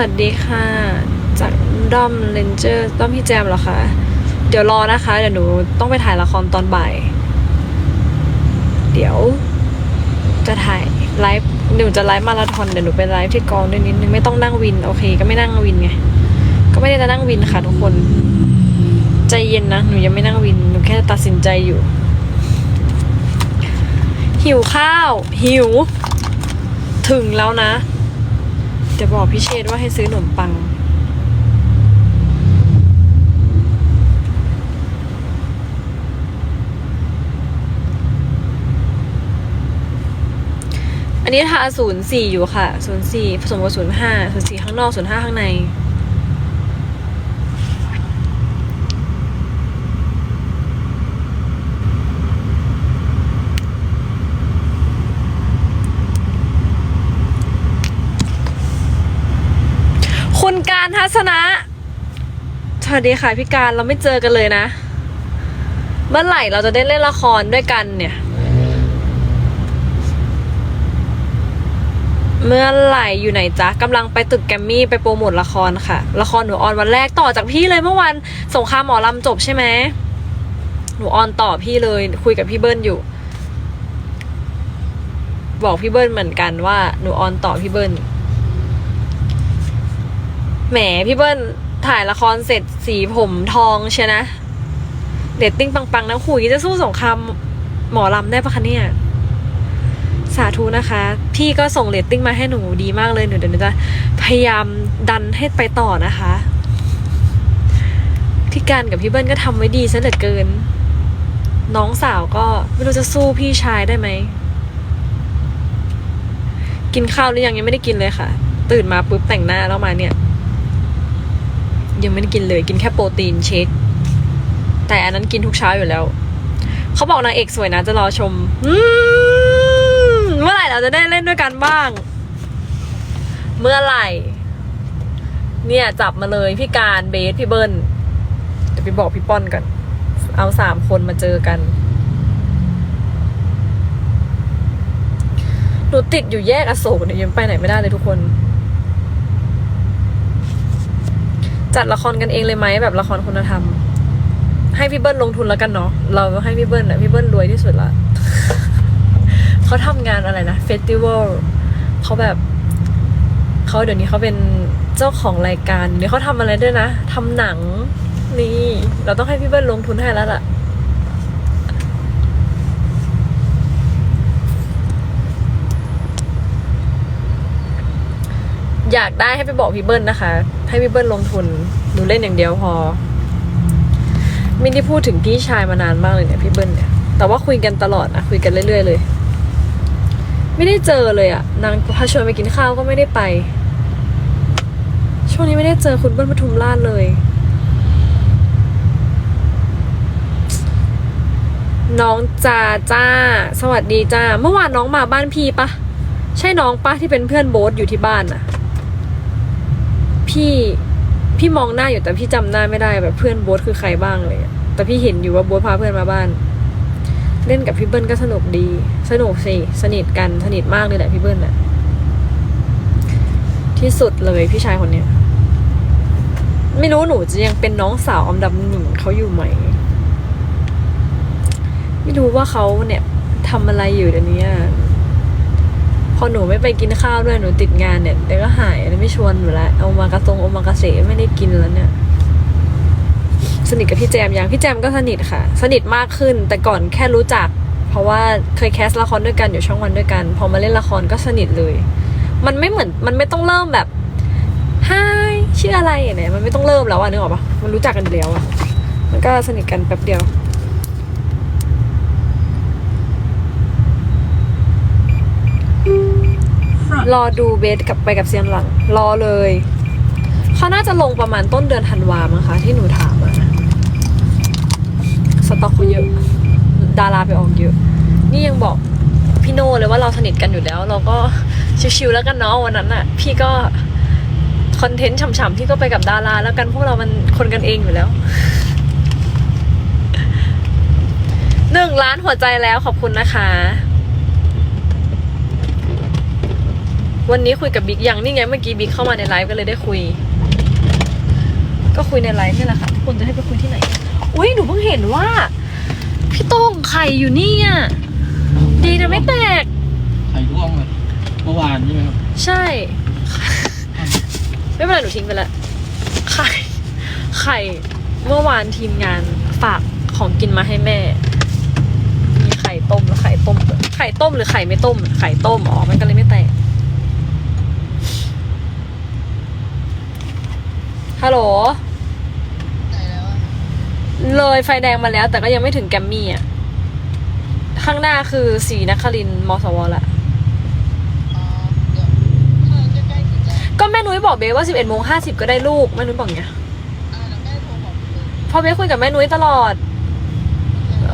วัสดีค่ะ จากด้อมเลนเจอร์ด้อมพี่แจมเหรอคะ เดี๋ยวรอนะคะ เดี๋ยวหนูต้องไปถ่ายละครตอนบ่าย เดี๋ยว จะถ่ายไลฟ์หนูจะไลฟ์มาราธอนเดี๋ยวหนูไปไลฟ์ที่กองด้วยนิดนึงไม่ต้องนั่งวินโอเค ก็ไม่นั่งวินไงก็ไม่ได้จะนั่งวินค่ะ ทุกคน ใจเย็นนะหนูยังไม่นั่งวินหนูแค่ตัดสินใจอยู่ หิวข้าว หิว ถึงแล้วนะ จะบอกพี่เชษว่าให้ซื้อขนมปัง อันนี้ทาศูนย์สี่อยู่ค่ะศูนย์สี่ผสมกับศูนย์ห้าศูนย์สี่ข้างนอกศูนย์ห้าข้างใน คุณ ทัศนะ สวัสดีค่ะพี่การเราไม่เจอกันเลยนะ เมื่อไหร่เราจะได้เล่นละครด้วยกันเนี่ย เมื่อไหร่อยู่ไหนจ๊ะกำลังไปตึกแกมมี่ไปโปรโมทละครค่ะ ละครหนูออนวันแรกต่อจากพี่เลยเมื่อวันสงครามหมอลำจบใช่ไหมหนูออนต่อพี่เลยคุยกับพี่เบิ้ลอยู่ บอกพี่เบิ้ลเหมือนกันว่าหนูออนต่อพี่เบิ้ล แหมพี่เบิ้ลถ่ายละครเสร็จสีผมทองเชียนะ เดตติ้งปังๆนะคุยจะสู้สงครามหมอลำได้ปะคะเนี่ย สาธุนะคะ พี่ก็ส่งเรตติ้งมาให้หนูดีมากเลยหนูเดี๋ยวหนูจะพยายามดันให้ไปต่อนะคะพี่การกับพี่เบิ้ลก็ทำไว้ดีซะเหลือเกิน น้องสาวก็ไม่รู้จะสู้พี่ชายได้ไหม กินข้าวหรือยังยังไม่ได้กินเลยค่ะ ตื่นมาปุ๊บแต่งหน้าแล้วมาเนี่ย ยังไม่ได้กินเลยกินแค่โปรตีนเชคแต่อันนั้นกินทุกเช้าอยู่แล้ว เขาบอกนางเอกสวยนะจะรอชมเมื่อไหร่เราจะได้เล่นด้วยกันบ้าง เมื่อไหร่ เนี่ยจับมาเลยพี่การเบสพี่เบิ้ลเดี๋ยวไปบอกพี่ป้อนกัน เอาสามคนมาเจอกันหนูติดอยู่แยกอโศกเนี่ยยังไปไหนไม่ได้เลยทุกคน จัดละครกันเองเลยไหมแบบละครคุณธรรม ให้พี่เบิ้ลลงทุนแล้วกันเนาะเราให้พี่เบิ้ลอะพี่เบิ้ลรวยที่สุดละเขาทำงานอะไรนะเฟสติวัลเขาแบบเขาเดี๋ยวนี้เขาเป็นเจ้าของรายการเดี๋ยวเขาทำอะไรด้วยนะทำหนังนี่ เราต้องให้พี่เบิ้ลลงทุนให้แล้วล่ะ อยากได้ให้ไปบอกพี่เบิ้ลนะคะ ให้พี่เบิ้ลลงทุนหนูเล่นอย่างเดียวพอไม่ได้พูดถึงพี่ชายมานานมากเลยเนี่ยพี่เบิ้ลเนี่ย แต่ว่าคุยกันตลอดนะคุยกันเรื่อย ๆ เลย ไม่ได้เจอเลยอะนางพาชวนไปกินข้าวก็ไม่ได้ไป ช่วงนี้ไม่ได้เจอคุณเบิ้ลปทุมราชเลย น้องจ้าจ้า สวัสดีจ้า เมื่อวานน้องมาบ้านพี่ปะใช่น้องปะที่เป็นเพื่อนโบ๊ทอยู่ที่บ้านน่ะ พี่พี่มองหน้าอยู่แต่พี่จำหน้าไม่ได้แบบเพื่อนโบ๊ทคือใครบ้างเลยแต่พี่เห็นอยู่ว่าโบ๊ทพาเพื่อนมาบ้าน เล่นกับพี่เบิ้ลก็สนุกดี สนุกสิสนิทกันสนิทมากเลยแหละพี่เบิ้ลน่ะที่สุดเลยพี่ชายคนเนี้ยไม่รู้หนูจะยังเป็นน้องสาวอันดับหนึ่งเขาอยู่ไหม ไม่รู้ว่าเขาเนี่ยทำอะไรอยู่เดี๋ยวนี้ พอหนูไม่ไปกินข้าวด้วยหนูติดงานเนี่ยเดี๋ยวก็หายแล้วไม่ชวนหนูละเอามากระทรงเอามากระเสไม่ได้กินแล้วเนี่ย สนิทกับพี่แจมยังพี่แจมก็สนิทค่ะ สนิทมากขึ้นแต่ก่อนแค่รู้จัก เพราะว่าเคยแคสละครด้วยกันอยู่ช่องวันด้วยกัน พอมาเล่นละครก็สนิทเลย มันไม่เหมือนมันไม่ต้องเริ่มแบบฮายชื่ออะไรเนี้ยมันไม่ต้องเริ่มแล้วอะนึกออกปะมันรู้จักกันแล้วอะมันก็สนิทกันแป๊บเดียว รอดูเบสกลับไปกับเซียนหลัง รอเลย เขาน่าจะลงประมาณต้นเดือนธันวามั้งคะที่หนูถามอะสต็อกเขาเยอะ ดาราไปออกเยอะ นี่ยังบอกพี่โน่เลยว่าเราสนิทกันอยู่แล้ว เราก็ชิวๆแล้วกันเนาะวันนั้นอะพี่ก็คอนเทนต์ฉ่ำๆพี่ก็ไปกับดาราแล้วกันพวกเรามันคนกันเองอยู่แล้วหนึ่งล้านหัวใจแล้วขอบคุณนะคะ วันนี้คุยกับบิ๊กยังนี่ไงเมื่อกี้บิ๊กเข้ามาในไลฟ์ก็เลยได้คุย ก็คุยในไลฟ์นี่แหละค่ะทุกคนจะให้ไปคุยที่ไหน อุ้ยหนูเพิ่งเห็นว่า พี่โต้งไข่อยู่นี่อะดีนะไม่แตก ไข่ร่วงเลยเมื่อวานใช่ไหมครับ ใช่ ไม่เป็นไรหนูทิ้งไปละไข่ไข่เมื่อวานทีมงานฝากของกินมาให้แม่ มีไข่ต้มแล้วไข่ต้ม ไข่ต้มหรือไข่ไม่ต้ม ไข่ต้มอ๋อมันก็เลยไม่แตก ฮัลโหล เลยไฟแดงมาแล้ว แต่ก็ยังไม่ถึงแกมมี่อะ ข้างหน้าคือสีนครินทร์มสวละก็แม่นุ้ยบอกเบสว่า11โมง50ก็ได้ลูก แม่นุ้ยบอกไงเพอเบสคุยกับแม่นุ้ยตลอด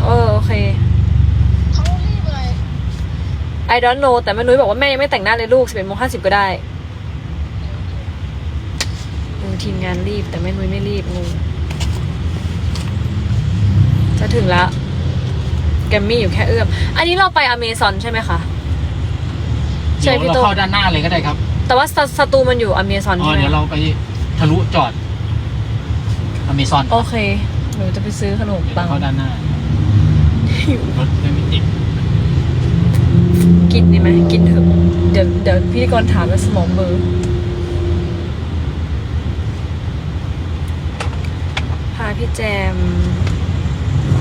เออโอเค I don't know แต่แม่นุ้ยบอกว่าแม่ยังไม่แต่งหน้าเลยลูก11โมง50ก็ได้เออ ทีมงานรีบ แต่แม่นุ้ยไม่รีบงงจะถึงแล้วแกมมี่อยู่แค่เอื้อม อันนี้เราไปอเมซอนใช่ไหมคะ ใช่เดี๋ยวพี่เราโต้งเข้าด้านหน้าเลยก็ได้ครับแต่ว่าสสตูมันอยู่อเมซอนอ๋อใช่ไหมเดี๋ยวเราไปทะลุจอดอเมซอนโอเค หนูจะไปซื้อขนมเดี๋ยวปัเรางเข้าด้านหน้ารถไม่มีติดกินดีไหมกินเถอะเดี๋ยวเดี๋ยวพิธีกรถามแล้วสมองเบลอร์ พี่แจม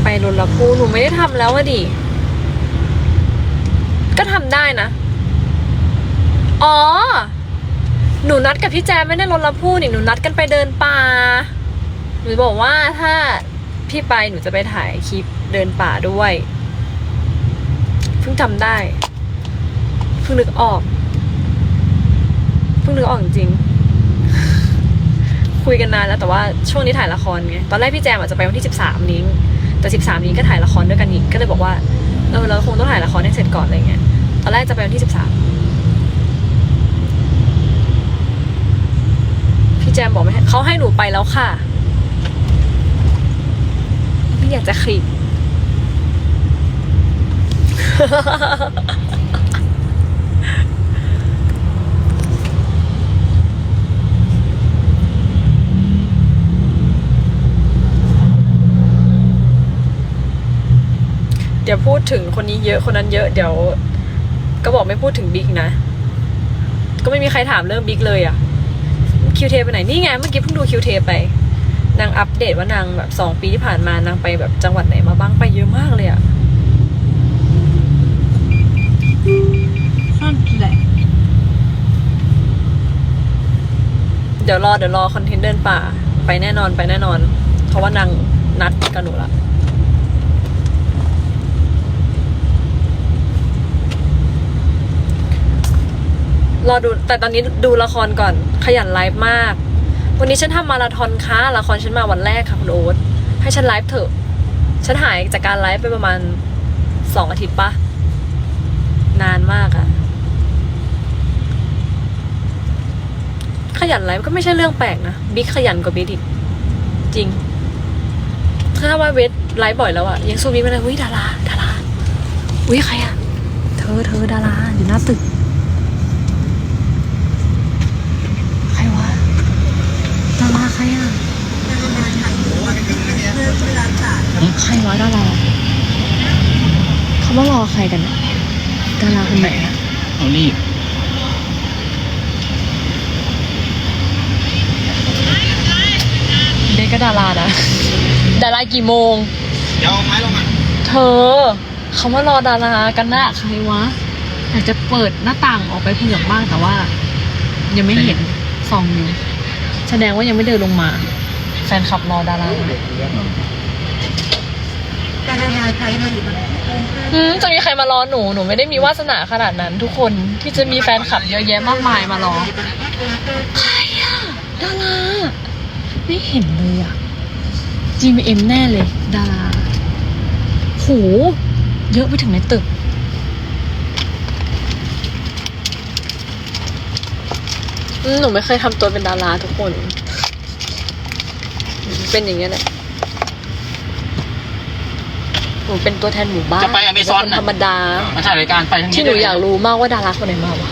ไปรถละพูหนูไม่ได้ทำแล้วอะดิ ก็ทำได้นะ อ๋อ หนูนัดกับพี่แจมไม่ได้รถละพูนี่หนูนัดกันไปเดินป่า หนูบอกว่าถ้าพี่ไปหนูจะไปถ่ายคลิปเดินป่าด้วยเพิ่งจำได้เพิ่งนึกออกเพิ่งนึกออกจริงๆ คุยกันนานแล้วแต่ว่าช่วงนี้ถ่ายละครไงตอนแรกพี่แจมอาจจะไปวันที่สิบสามนี้ แต่สิบสามนี้ก็ถ่ายละครด้วยกันอีกก็เลยบอกว่าเออเราคงต้องถ่ายละครให้เสร็จก่อนอะไรเงี้ยตอนแรกจะไปวันที่สิบสามพี่แจมบอกไม่ให้เขาให้หนูไปแล้วค่ะไม่อยากจะคลิป เดี๋ยวพูดถึงคนนี้เยอะคนนั้นเยอะเดี๋ยว ก็บอกไม่พูดถึงบิ๊กนะ ก็ไม่มีใครถามเรื่องบิ๊กเลยอะคิวเทไปไหนนี่ไงเมื่อกี้เพิ่งดูคิวเทไปนางอัปเดตว่านางแบบสองปีที่ผ่านมานางไปแบบจังหวัดไหนมาบ้างไปเยอะมากเลยอะนั่นแหละเดี๋ยวรอเดี๋ยวรอคอนเทนต์เดินป่า ไปแน่นอนไปแน่นอน เพราะว่านางนัดกับหนูละ รอดูแต่ตอนนี้ดูละครก่อนขยันไลฟ์มาก วันนี้ฉันทำมาราธอนค่ะละครฉันมาวันแรกค่ะคุณโอ๊ตให้ฉันไลฟ์เถอะ ฉันหายจากการไลฟ์ไปประมาณสองอาทิตย์ปะนานมากอะขยันไลฟ์ก็ไม่ใช่เรื่องแปลกนะบิ๊กขยันกว่าบิ๊กอีกจริงถ้าว่าเวทไลฟ์บ่อยแล้วอะยังสู้บิ๊กไม่ได้อุ้ยดาราดาราอุ้ยใครอะเธอเธอดาราอยู่หน้าตึก ใครวะดาราใครอะ ใครวะดาราเขามารอใครกันอะดาราคนไหนอะเอารีบเด็กก็ดารานะดารากี่โมง เดี๋ยวเอาไม้ลงมาเธอ เขามารอดารากันนะใครวะอยากจะเปิดหน้าต่างออกไปเผื่อบ้างแต่ว่า ยังไม่เห็นซองอยู่แสดงว่ายังไม่เดินลงมา แฟนคลับรอดาราแต่ดาราใช้มาอยู่มัน อืมจะมีใครมารอหนู หนูไม่ได้มีวาสนาขนาดนั้น ทุกคนที่จะมีแฟนคลับเยอะแยะมากมายมารอ ใครอะดาราไม่เห็นเลยอะ GMM แน่เลยดารา โห เยอะไปถึงในตึกอืมหนูไม่เคยทำตัวเป็นดาราทุกคน เป็นอย่างเงี้ยแหละ หนูเป็นตัวแทนหมู่บ้านจะไปอเมซอนเป็นคนน่ะ ธรรมดา มาถ่ายรายการไปทั้งนี้ที่หนูอยากรู้มากว่าดาราคนไหนมาวะ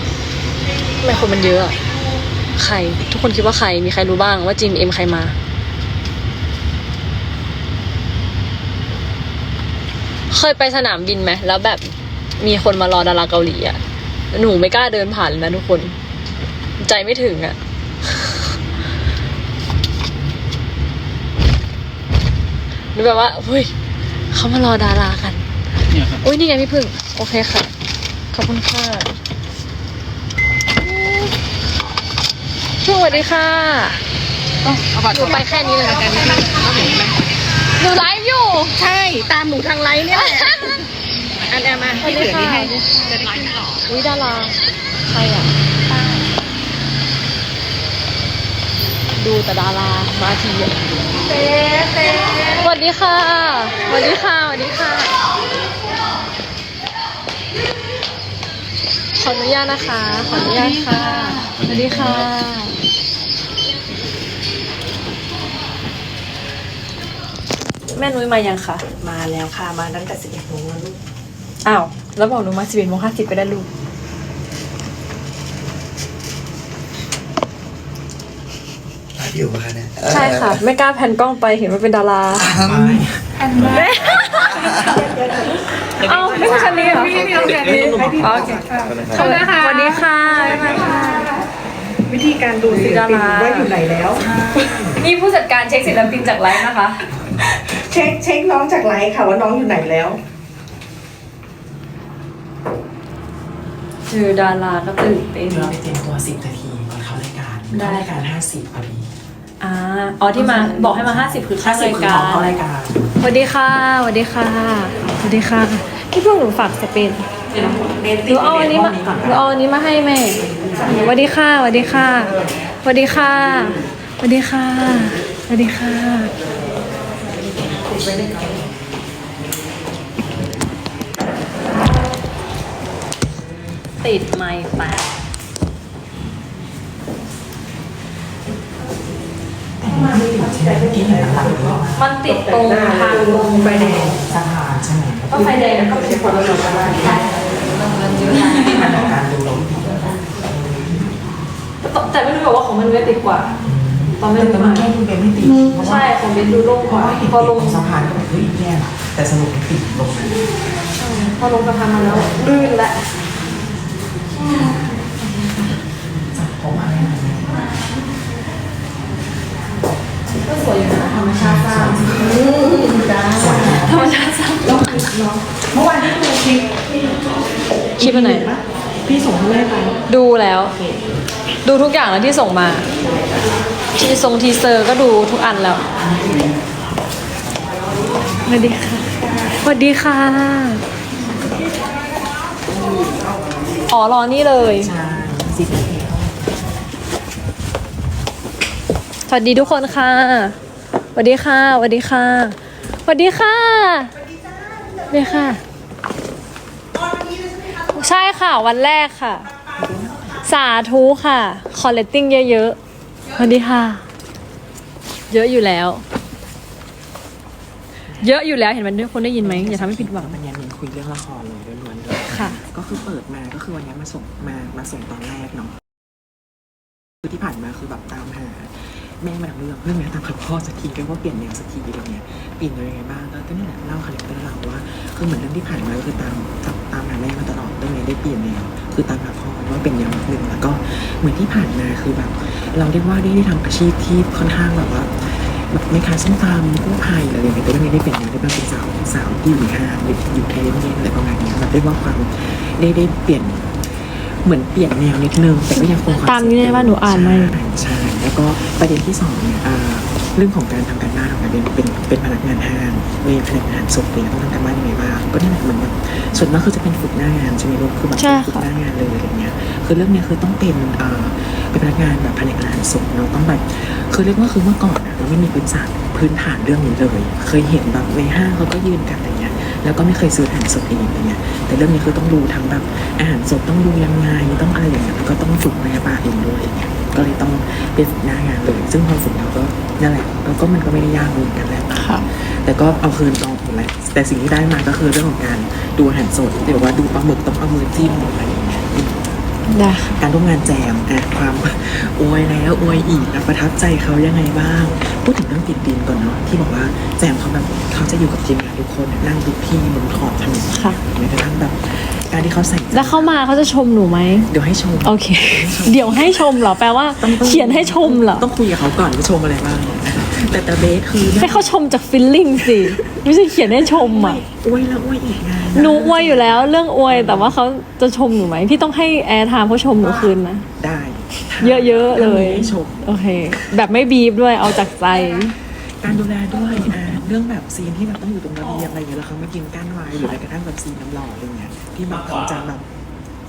ทำไมคนมันเยอะอะใคร ทุกคนคิดว่าใคร มีใครรู้บ้างว่าจีมเอ็มใครมา เคยไปสนามบินไหม แล้วแบบมีคนมารอดาราเกาหลีอะหนูไม่กล้าเดินผ่านเลยนะทุกคน ใจไม่ถึงอะหนูแบบว่าเฮ้ย เขามารอดารากันเนี่ยครับ อุ้ยนี่ไงพี่พึ่ง โอเคค่ะ ขอบคุณค่ะพึ่งสวัสดีค่ะเอาบัตรหนูไปแค่นี้เลยนะหนูไลฟ์อยู่ ใช่ ตามหนูทางไลน์เนี่ยแหละอันแอมมาสวัสดีค่ะอุ้ยดารา ใครอะ ดูแต่ดารามาทีอะเต้เต้สวัสดีค่ะสวัสดีค่ะสวัสดีค่ะ ขออนุญาตนะคะ ขออนุญาตค่ะสวัสดีค่ะ แม่นุ้ยมายังคะมาแล้วค่ะ มาตั้งแต่สิบเอ็ดโมงแล้วลูกอ้าว แล้วบอกหนูมาสิบเอ็ดโมงห้าสิบก็ได้ลูก ไลฟ์ อยู่ปะคะเนี่ยใช่ค่ะ ไม่กล้าแพนกล้องไปเห็นว่าเป็นดารา เอ้าไม่ใช่คันนี้เหรอพี่พี่คันนี้โอเคขอบคุณค่ะสวัสดีค่ะวิธีการดูศิลปินว่าอยู่ไหนแล้ว นี่ผู้จัดการเช็คศิลปินจากไลฟ์นะคะ เช็คเช็คน้องจากไลน์ค่ะว่าน้องอยู่ไหนแล้วเจอดาราก็ตื่นเต้น เราไปเตรียมตัวสิบนาทีก่อนเข้ารายการได้ เข้ารายการห้าสิบพอดี อ่าอ๋อที่มาบอกให้มาห้าสิบคือค่าห้าสิบรายคือการของเข้ารายการสวัสดีค่ะสวัสดีค่ะสวัสดีค่ะพี่เพิ่งหนูฝากสเปนเดี๋ยวเนหตินูเอาอันนี้มาหนูเอาอันนี้มาให้แม่สวัสดีค่ะสวัสดีค่ะสวัสดีค่ะสวัสดีค่ะสวัสดีค่ะติดไมค์แปะ มันติดตรงทางลงไฟแดงสะพานใช่ไหมก็ไฟแดงแล้วก็เป็นคนละหลบกันมันเยอะที่ผ่านการดูลมดีแต่ไม่รู้บอกว่าของมันเวทติดกว่า ตอนไม่แต่รู้มัมานแค่ดูเป็นไม่ติดเพราะว่าใช่ของเบนดูโล่งเพกราะว่าว่าเห็นพอลงสะพานก็แบบเฮ้ยแย่ละแต่สรุปติดลงนั้นพอลงสะพานมาแล้วลื่นและ จากเพราะว่าอะไรนะ ก็ สวยอยู่นะธรรมชาติสร้างสวยนะธรรมชาติสร้างเมื่อวานที่ดูคลิปคลิปอันไหน พี่ส่งให้แม่ไปดูแล้ว ดูทุกอย่างแล้วที่ส่งมาทีทรงทีเซอร์ก็ดูทุกอันแล้วสวัสดีค่ะสวัสดีค่ะ อ๋อรอนี่เลย ใช่สิบนาที ส วัสดีทุกคนค่ะสวัสดีค่ะสวัสดีค่ะสวัสดีค่ะสวัสดีค่ะ ใช่ค่ะวันแรกค่ะ สาธุค่ะ คอลเลตติ้งเยอะๆสวัสดีค่ะ เยอะอยู่แล้ว เยอะอยู่แล้วเห็นมันทุกคนได้ยินไหมอย่าทำให้ผิดหวังมันยังมีคุยเรื่องละครเลยล้วนๆเลยค่ะ ก็คือเปิดมาก็คือวันนี้มาส่งมามาส่งตอนแรกเนาะคือที่ผ่านมาคือแบบตามหา แม่มาทางเรื่องเรื่องนี้ตามหาพ่อสักทีก็ว่าเปลี่ยนแนวสักทีอะไรเงี้ยเปลี่ยนแนวยังไงบ้างก็นี่แหละเล่าคาแรคเตอร์เราว่าคือเหมือนเรื่องที่ผ่านมาก็คือตามตามตามหาแม่มาตลอดเรื่องนี้ได้เปลี่ยนแนวคือตามหาพ่อว่าเป็นแนวหนึ่งแล้วก็เหมือนที่ผ่านมาคือแบบ เราเรียกว่าได้ได้ทำอาชีพที่ค่อนข้างแบบว่าแบบไม่ขายส้มตำกู้ภัยอะไรอย่างเงี้ยแต่เรื่องนี้ได้เป็นอย่างได้เป็นสาวสาวที่อยู่ในห้างอยู่อยู่เทนเอะไรประมาณนี้แบบเรียกว่าความได้ได้เปลี่ยนเหมือนเปลี่ยนแนวนิดนึงแต่ก็ยังคงควตามนี้เลยว่าหนูอ่านมาใช่ใช่ แล้วก็ประเด็นที่สองเนี่ยอ่าเรื่องของการทำการบ้านของการเป็นเป็นเป็นพนักงานห้างเป็นพนักงานศพเนี่ยต้องทำการบ้านยังไงบ้างก็นี่แหละเหมือนแบบส่วนมากคือจะเป็นฝึกหน้างานใช่ไหมลูกคือแบบใช่ฝึกค่ะหน้างานเลยอะไรเงี้ยคือเรื่องเนี้ยคือต้องเป็นอ่าเป็นพนักงานแบบพนักงานศพเราต้องแบบคือเรียกว่าคือเมื่อก่อนอะเราไม่มีพื้นฐานพื้นฐานเรื่องนี้เลย เคยเห็นแบบในห้างเขาก็ยืนกันอะไรเงี้ย แล้วก็ไม่เคยซื้ออาหารสดเองอะไรเงี้ยแต่เรื่องนี้คือต้องดูทั้งแบบอาหารสดต้องดูยังไงต้องอะไรอย่างเงี้ยแล้วก็ต้องฝึกพยาบาลเองด้วยอย่างเงี้ยก็เลยต้องเป็นฝึกหน้างานเลย ซึ่งพอฝึกเราก็นั่นแหละแล้วก็มันก็ไม่ได้ยากเหมือนกันแหละค่ะแต่ก็เอาคืนตองหมดแหละแต่สิ่งที่ได้มาก็คือเรื่องของการดูอาหารสดเดี๋ยวว่าดูปลาหมึกต้องเอามือจิ้มอะไรอย่างเงี้ย ได้ค่ะการร่วมงานแจมอะความอวยแล้วอวยอีกอะประทับใจเขายังไงบ้าง พูดถึงเรื่องติดดินก่อนเนาะที่บอกว่าแจมเขาแบบเขาจะอยู่กับทีมงานทุกคนอะนั่งดูพี่บนขอบถนนค่ะ แม้กระทั่งแบบการที่เขาใส่ใจแล้วเข้ามาเขาจะชมหนูไหม เดี๋ยวให้ชม โอเค เดี๋ยวให้ชมเหรอ แปลว่า ต้องต้อง เขียนให้ชมเหรอ ต้องคุยกับเขาก่อนว่าชมอะไรบ้าง แต่แต่เบสคือให้เขาชมจากฟีลลิ่งสิไม่ใช่เขียนให้ชมอะอวยแล้วอวยอีกไงหนูอวยอยู่แล้วเรื่องอวยแต่ว่าเขาจะชมหนูไหมพี่ต้องให้แอร์ไทม์เขาชมหนูคืนนะได้ เยอะๆเลยให้ชมโอเค แบบไม่บีบด้วยเอาจากใจ การดูแลด้วยอ่าเรื่องแบบซีนที่แบบต้องอยู่ตรงระเบียงอะไรอย่างเงี้ยแล้วเขาไม่กินก้านไว้หรือแม้กระทั่งแบบซีนน้ำหล่ออะไรเงี้ยที่แบบเขาจะแบบ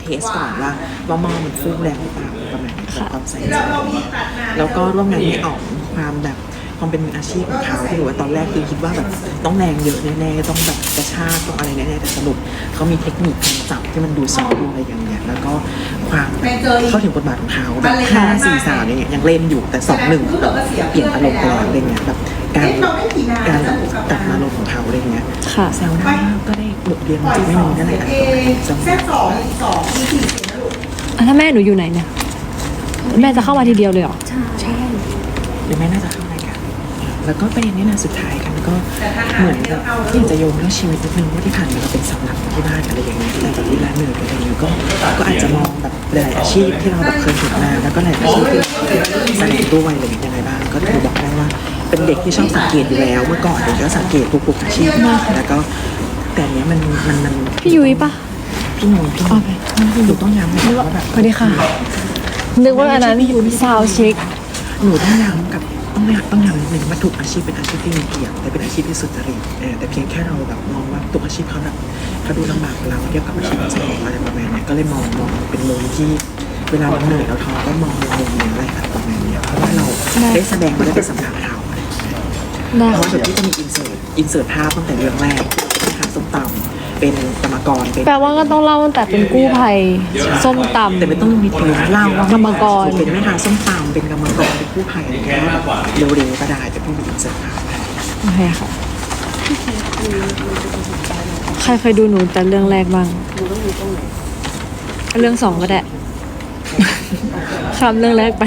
เทสก่อนว่าว่ามองมันฟุ้งแรงหรือเปล่าประมาณนี้ความใส่ใจแล้วก็ร่วมงานไม่ออกความแบบ ความเป็นมืออาชีพของเขาที่บอกว่าตอนแรกคือคิดว่าแบบต้องแรงเยอะแน่ๆต้องแบบกระชากต้องอะไรแน่ๆแต่สรุปเขามีเทคนิคการจับที่มันดูซอฟต์ดูอะไรอย่างเงี้ยแล้วก็ความเข้าถึงบทบาทของเขาแบบห้าสี่สามอย่างเงี้ยยังเล่นอยู่แต่สองหนึ่งแบบเปลี่ยนอารมณ์ไปแล้วอะไรเงี้ยแบบการการแบบกลับมาอารมณ์ของเขาอะไรเงี้ยค่ะแซวได้ก็ได้บทเรียนมาจากแม่นุ้ยนั่นแหละจำแค่สองสองมีสี่เสียงนะลูกอะถ้าแม่หนูอยู่ไหนเนี่ยแม่จะเข้ามาทีเดียวเลยเหรอหรือแม่น่าจะเข้ารายการ แล้วก็ประเด็นนี้นะสุดท้ายกันก็เหมือนกับที่อยากจะโยงเรื่องชีวิตนิดนึงว่าที่ผ่านมาเราเป็นสาวหลักที่บ้านอะไรอย่างเงี้ยหลังจากที่ร้านเหนื่อยอะไรอย่างเงี้ยก็ก็อาจจะมองแบบหลายๆอาชีพที่เราแบบเคยเห็นมาแล้วก็หลายอาชีพที่เราแสดงด้วยอะไรอย่างเงี้ยยังไงบ้างก็ถือบอกได้ว่าเป็นเด็กที่ชอบสังเกตอยู่แล้ว เมื่อก่อนเด็กก็สังเกตทุกๆอาชีพแล้วก็แต่อันเนี้ยมันมันมันพี่ยุ้ยปะพี่หนุ่ยพี่หนุ่ยหนูต้องย้ำหน่อยว่าแบบสวัสดีค่ะนึกว่าอันนั้นซาวเช็คหนูต้องย้ำกับ ต้องย้ำต้องย้ำนิดนึงว่าทุกอาชีพเป็นอาชีพที่มีเกียรติแต่เป็นอาชีพที่สุจริตเออแต่เพียงแค่เราแบบมองว่าทุกอาชีพเขาแบบเขาดูลำบากกว่าเราเทียบกับอาชีพนักแสดงอะไรประมาณเนี้ยก็เลยมองมองเป็นมุมที่เวลาเราเหนื่อยเราท้อก็มองในมุมนี้อะไรแบบประมาณเนี้ยเพราะว่าเราได้แสดงมาได้เป็นสัมผัสเขาอะไรอย่างเงี้ยได้เพราะว่าเดี๋ยวที่จะมีอินเสิร์ตอินเสิร์ตภาพตั้งแต่เรื่องแรกนะคะส้มตำ เป็นกรรมกรเป็นแปลว่าก็ต้องเล่าตั้งแต่เป็นกู้ภัยส้มตำ แต่ไม่ต้องมีถึงเล่าว่ากรรมกร เป็นแม่ค้าส้มตำเป็นกรรมกรเป็นผู้ภัยอะไรอย่างเงี้ยเร็วๆก็ได้แต่พี่มีอินเสิร์ตภาพโอเคค่ะ ใครเคยดูหนูแต่เรื่องแรกบ้าง เรื่องสองก็ได้ ข้ามเรื่องแรกไป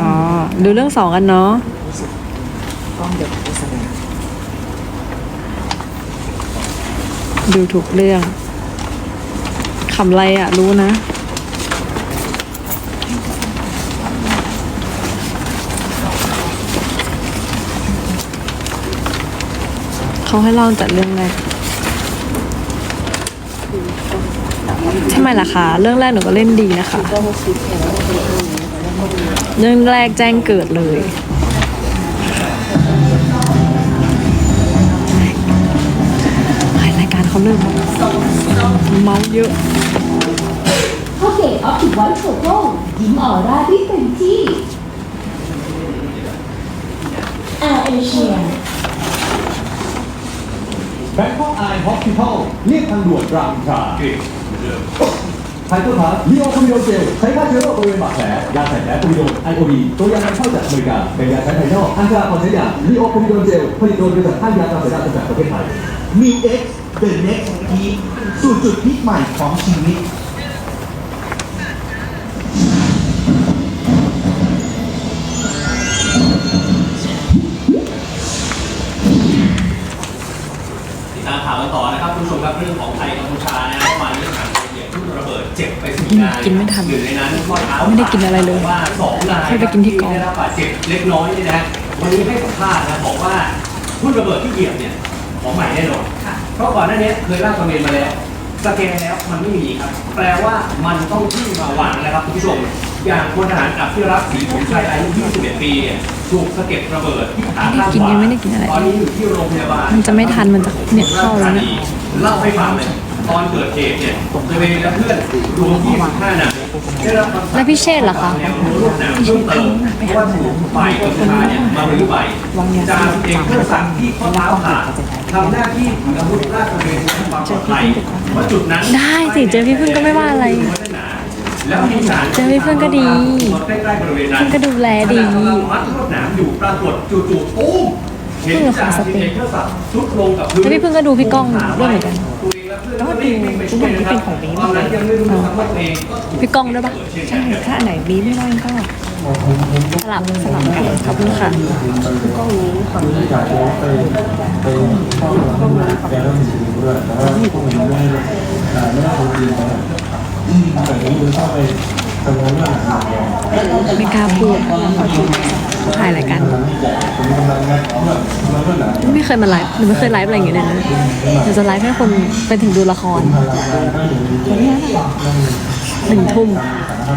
อ๋อ ดูเรื่องสองกันเนาะ กล้องเดี๋ยวโฆษณา ดูถูกเรื่องขำไรอะ รู้นะเขาให้เล่าแต่เรื่องแรกใช่ไหมล่ะคะ เรื่องแรกหนูก็เล่นดีนะคะ เรื่องแรกแจ้งเกิดเลย เขาเริ่มเมาส์เยอะข้าวเกตออฟติกไวท์โชโก้ยิ้มออร่าได้เต็มที่แอร์เอเชียแบงคอกไอฮอสพิทอลเรียกทางด่วนรามอินทรา ใช้ตัวทาลีโอคอมิโดเจลใช้ฆ่าเชื้อโรคบริเวณบาดแผลยาใส่แผลคอมิโดไอโอดีตัวยาเข้าจากอเมริกาเป็นยาใช้ภายนอกอันตราพอใช้ยาลีโอคอมิโดเจลผลิตโดยบริษัทค่ายยาตราสายดาวจำกัดประเทศไทยมี X The Next Peak สู่จุดพีคใหม่ของชีวิตติดตามข่าวกันต่อนะครับคุณผู้ชมครับเรื่องของ เจ็บไปสี่นายกินไม่ทันหนึ่งในนั้นข้อเท้าไม่ได้กินอะไรเลยว่าสองนายให้ไปกินที่กองได้รับบาดเจ็บเล็กน้อยนี่นะวันนี้ให้สัมภาษณ์นะบอกว่าทุ่นระเบิดที่เหยียบเนี่ยของใหม่แน่นอนเพราะก่อนหน้านี้เคยลาดตระเวนมาแล้วสแกนแล้วมันไม่มีครับ แปลว่ามันต้องที่มาวางนะครับคุณผู้ชม อย่างพลทหารอภิรักษ์ศรีผลชัยอายุ21 ปีเนี่ยถูกสะเก็ดระเบิดที่ขาข้างขวาไม่ได้กินยังไม่ได้กินอะไรตอนนี้อยู่ที่โรงพยาบาลมันจะไม่ทันมันจะเนี่ยเข้าแล้วเนี่ยเล่าให้ฟังเลย ตอนเกิดเหตุเนี่ยผมจะไปและเพื่อนรวม25นายได้รับคำสั่งแล้วพี่เชษฐ์เหรอคะแล้วรวดหนามเพิ่มเติมเพราะว่าถูกฝ่ายกัมพูชาเนี่ยมารื้อใบจาสิบเอกเพื่อสั่งที่ข้อเท้าขาดทำหน้าที่ถืออาวุธราชเวรความปลอดภัยว่าจุดนั้นได้สิเจอพี่พึ่งก็ไม่ว่าอะไรแล้วมีสารเจอพี่พึ่งก็ดีใกล้ๆบริเวณนั้นพึ่งก็ดูแลดีขณะกำลังมัดลวดหนามอยู่ปรากฏจู่ๆตุ้มเห็นจ่าสิบเอกเพื่อสั่งซุดลงกับพื้นแล้วพี่พึ่งก็ดูพี่ก้องด้วยเหมือนกัน ตัวเองและแล้วดูทุกอย่างที่เป็นของบีมตอนนั้นยังไม่รู้คำว่าตัวเองพี่กองด้วยปะใช่ถ้าอันไหนบีมไม่ว่างก็สลับสลับกันขอบคุณค่ะก็รู้จากโพสต์ไปไปเข้ามาแกเริ่มสีด้วยแต่ว่าพวกผมไม่ได้อ่าไม่ได้โพสต์จริงนะแต่ผมคือเข้าไปทำงานเรื่องนังเนี่ยไม่กล้าพูด ถ่ายรายการผมกำลังงัดเรื่องกำลังเรื่องหนังไม่เคยมาไลฟ์หนูไม่เคยไลฟ์อะไรอย่างเงี้ยเลยนะหนูจะไลฟ์ให้คนไปถึงดูละครพลังงานก็อยู่ดีๆนั่งหนึ่งทุ่ม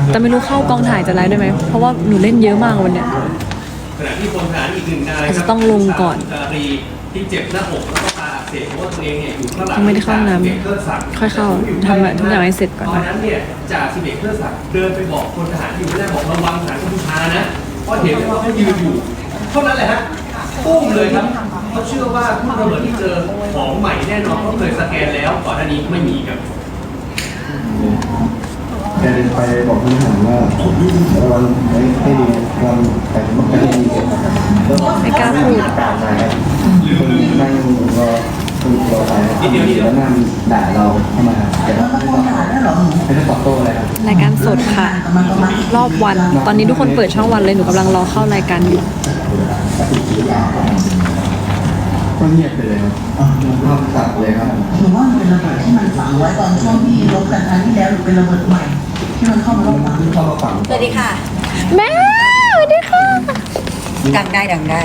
แต่ไม่รู้เข้ากองถ่ายจะไลฟ์ได้ไหม เพราะว่าหนูเล่นเยอะมากวันเนี้ยขณะที่พลทหารอีกหนึ่งนายอาจจะต้องลงก่อนจารีที่เจ็บหน้าอกแล้วก็ตาอักเสบเพราะว่าตัวเองเนี่ยอยู่ข้างหลังยังไม่ได้เข้าห้องน้ำจ่สิบเอกเทิดศักดิ์ค่อยเข้าทำแบบทุกอย่างให้เสร็จก่อนตอนนั้นเนี่ยจ่าสิบเอกเทิดศักดิ์เดินไปบอกพลทหารที่อยู่หน้าบอกระวังทหารกัมพูชานะเพ ราะเห็นว่าเขายืนอยู่เท่านั้นแหละฮะปุ้มเลยครับเขาเชื่อว่าทุ่นระเบิดที่เจอของใหม่แน่นอนเพราะเคยสแกนแล้วก่อนหน้านี้ไม่มีครับแกเดินไปบอกผู้หารว่าระวังให้ให้ดีระวังแต่ไม่ได้ดีก็ไม่กล้าพูดตามมาครับคนนั่งรอคนรอไปแล้วนั่งด่าเราเข้ามาแต่ว่าไม่ รครับรายการสดค่ะ รอบวัน ตอนนี้ทุกคนเปิดช่องวันเลย หนูกำลังรอเข้ารายการอยู่ก็เงียบไปเลยครับภาพตัดเลยครับหรือว่ามันเป็นระเบิดที่มันฝังไว้ตอนช่วงที่ลบกันครั้งที่แล้วหรือเป็นระเบิดใหม่ที่มันเข้ามารอบหลังเข้ามาฝังสวัสดีค่ะ แม่สวัสดีค่ะ ดังได้ดังได้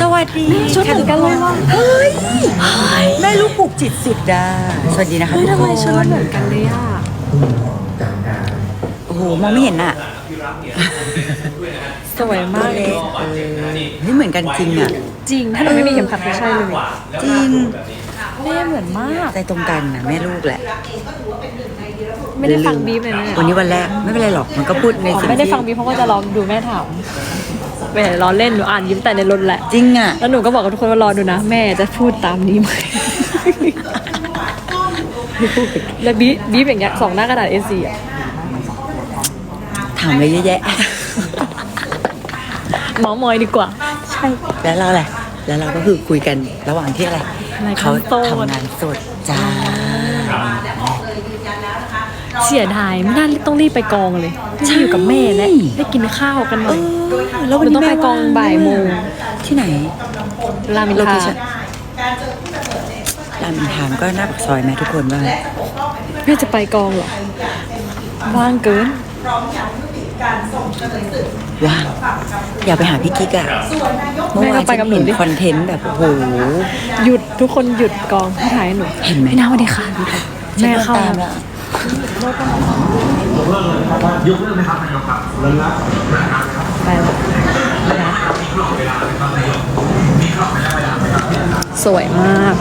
สวัสดีชุดเหมือนกันเลยว่ะเฮ้ยแม่ลูกปลูกจิตสุดดาสวัสดีนะคะเฮ้ยทุกทำคไมชุดมันเหมืนอนกันเลยอะโอ้โหมองไม่เห็นอะ สวยมากเลยเฮ้ยเหมือนกันจริงอะ จริง ถ้าหนูไม่มีเข็มขัดไม่ใช่เลยจริงแม่เหมือนมากใจตรงกันนะแม่ลูกแหละ ไม่ได้ฟังบีฟเลยนะเนี่ยวันนี้วันแรกไม่เป็นไรหรอกมันก็พูดในสิ่งไม่ได้ที่ฟังบีฟเพราะว่าจะรอดูแม่ถาม แม่รอเล่นหนูอ่านยิ้มแต่ในรถแหละ จริงอะ แล้วหนูก็บอกกับทุกคนว่ารอดูนะ แม่จะพูดตามนี้ไหม แล้วบีฟบีฟอย่างเงี้ยสองหน้ากระดาษ A4 อะถามเลยเยอะแยะ เมามอยดีกว่า ใช่ แล้วเราแหละไรแล้วเราก็คือคุยกันระหว่างที่อะไรรายการเขาสด ทำงานสดจ้า เสียดายไม่น่าต้องรีบไปกองเลยที่อยู่กับแม่และได้กินข้าวกันหน่อยแล้วหวันนูนี้ต้องไปแม่กองบ่ายโมงที่ไหนรามอินโลทเคราชั่นรามอินทรามก็หน้าปากซอยไหมทุกคนว่าแม่จะไปกองเหรอว่างเกินว่างอยากไปหาพี่กิ๊กอะเมื่อแม่วาก็นไปกับหนูฉันดิเห็นคอนเทนต์แบบโอ้โหหยุดทุกคนหยุดกองให้ถ่ายให้หนูเห็นไหมพี่น้าสวัสดีค่ะแม่เข้าฉันแล้ว ตามแล้วยกเลิกไหมครับนายกครับเลิกแล้วไปแล้วสวยมาก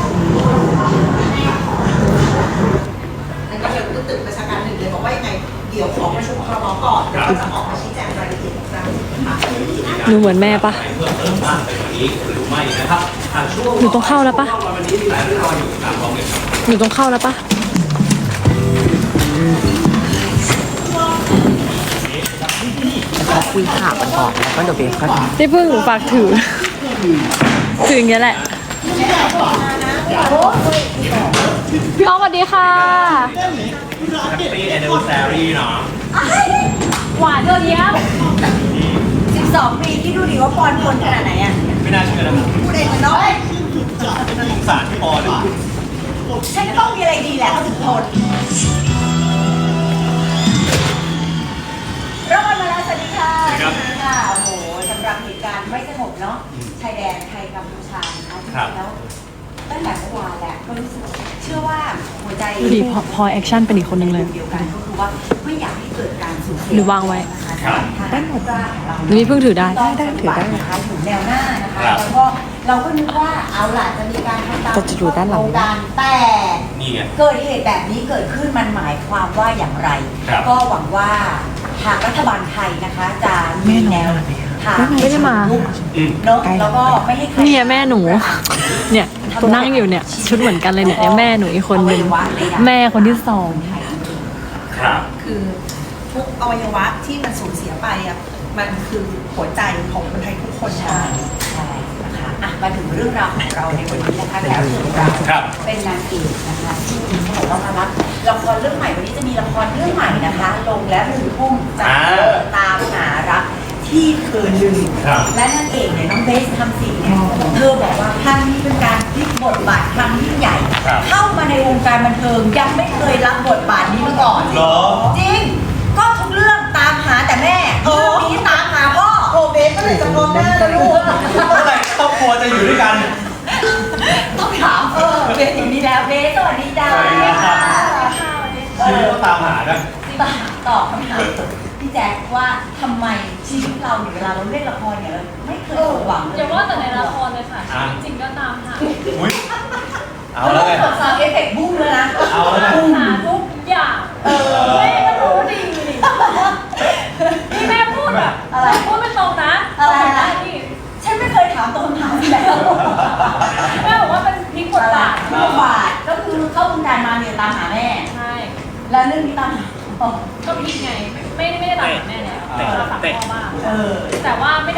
อันนี้เดี๋ยวตึกประชาการหนึ่งเลยบอกว่ายังไงเดี๋ยวขอประชุมครมก่อนแล้วจะออกมาชี้แจงรายละเอียดอีกครั้งค่ะหนูเหมือนแม่ปะเพิ่มเติมบ้างในวันนี้หรือไม่นะครับอะช่วงหนูต้องเข้าแล้วปะวันนี้มีหลายเรื่องรออยู่ตามลองเลยครับหนูต้องเข้าแล้วปะ เขาคุยข่าวกันก่อนแล้วก็เดี๋ยวเบรกก็ทพี่พึ่งหนูฝากถือ ถืออย่างเงี้ยแหละ พี่อ้อมสวัสดีค่ะ Happy Anniversary เนาะหวานเดียวเดียว12ปีที่ดูดีว่าปอนคนขนาดไหนอะไม่น่าเชื่อนะครับพูดเองเลยเนาะสงสารพี่ปอเลยฉันก็ต้องมีอะไรดีแหละเขาถึงทน ริ่มกันมาแล้วสวัสดีค่ะสวัสดีค่ะโอ้โหสำหรับเหตุการณ์ไม่สงบเนาะชายแดนไทยกัมพูชานะคะจริงๆแล้วตั้งแต่เมื่อวานแหละก็รู้สึกเชื่อว่าหัวใจดูดิพอพอแอคชั่นเป็นอีกคนนึงเลย เดียวกันก็คือว่าไม่อยากให้เกิดการสูญเสียหรือวางไว้ได้หมดของเรานี่เพิ่งถือได้ต้องได้ถือได้นะคะอยู่แนวหน้านะคะแล้วก็เราก็นึกว่าเอาล่ะจะมีการทำตามจะจะอยู่ด้านหลัง โครงการแต่ นี่ไง เกิดเหตุแบบนี้เกิดขึ้นมันหมายความว่าอย่างไร ครับก็หวังว่า ทางรัฐบาลไทยนะคะ จะมีแนวทางไม่ได้มา เนอะแล้วก็ไม่ให้ใคร เนี่ยแม่หนู เนี่ยตัวนั่งอยู่เนี่ย ชุดเหมือนกันเลยเนี่ยเนี่ยแม่หนูอีกคนนึงแม่คนที่สองครับคือทุกอวัยวะที่มันสูญเสียไปอะมันคือหัวใจของคนไทยทุกคนใช่นะใช่นะคะ อะมาถึงเรื่องราวของเราในวันนี้นะคะแขกรับเชิญของเราครับเป็นนางเอกนะคะที่อินเขาบอกว่ามารับละครเรื่องใหม่วันนี้จะมีละครเรื่องใหม่นะคะ ลงแล้วหนึ่งทุ่มจากอ่าตามหารักที่เธอลืมครับ และนางเอกเนี่ยน้องเบสทำสิ่งเนี่ยเธอบอกว่าครั้งนี้เป็นการพลิกบทบาทครั้งยิ่งใหญ่ ครับ เข้ามาในวงการบันเทิงยังไม่เคยรับบทบาทนี้มาก่อน เหรอ จริงำถามพี่แจ๊คว่าทำไมชีวิตเราเนี่ยเวลาเราเล่นละครเนี่ยเราไม่เคยสมหวังเลยอย่าว่าแต่ในละครเลยค่ะอะจริงๆก็ตามหาอุ้ยเอาแล้วไงเปิดซาวด์เอฟเฟกต์บูมเลยนะเอาแล้วไงหาทุกอย่างเออแม่ก็รู้ดีนี่แม่พูดแบบอะไรพูดไม่ตรงนะอะไรนะ นี่ฉันไม่เคยถามตัวคำถามนี้แล้วแม่บอกว่าเป็นพลิกบทบาทบทบาทก็คือเข้าวงการมาเนี่ยตามหาแม่ ใช่แล้วเรื่องนี้ตามหาพ่อ ก็พลิกไงไม่ไม่ไม่ได้ตามหาแม่แล้วแต่เราตามแต่พ่อบ้างเออ แต่ว่าไม่ได้